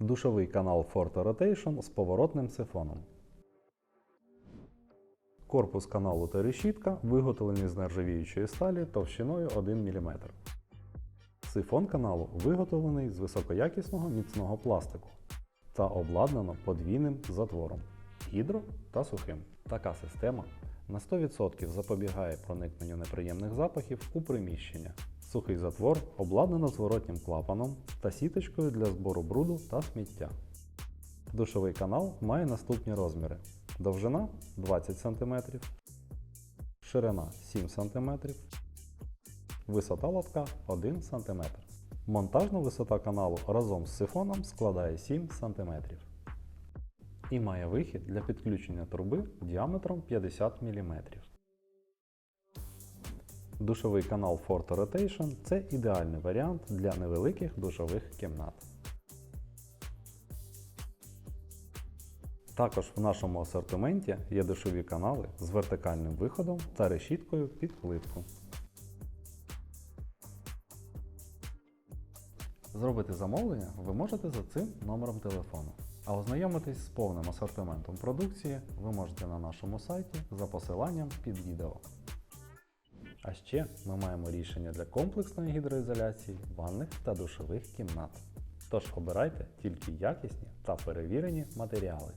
Душовий канал Forte Rotation з поворотним сифоном. Корпус каналу та решітка виготовлені з нержавіючої сталі товщиною 1 мм. Сифон каналу виготовлений з високоякісного міцного пластику та обладнано подвійним затвором гідро та сухим. Така система на 100% запобігає проникненню неприємних запахів у приміщення. Сухий затвор обладнано зворотнім клапаном та сіточкою для збору бруду та сміття. Душовий канал має наступні розміри: довжина 20 см, ширина 7 см, висота лотка 1 см. Монтажна висота каналу разом з сифоном складає 7 см і має вихід для підключення труби діаметром 50 мм. Душовий канал Forte Rotation це ідеальний варіант для невеликих душових кімнат. Також в нашому асортименті є душові канали з вертикальним виходом та решіткою під плитку. Зробити замовлення ви можете за цим номером телефону. А ознайомитись з повним асортиментом продукції ви можете на нашому сайті за посиланням під відео. А ще ми маємо рішення для комплексної гідроізоляції ванних та душових кімнат. Тож обирайте тільки якісні та перевірені матеріали.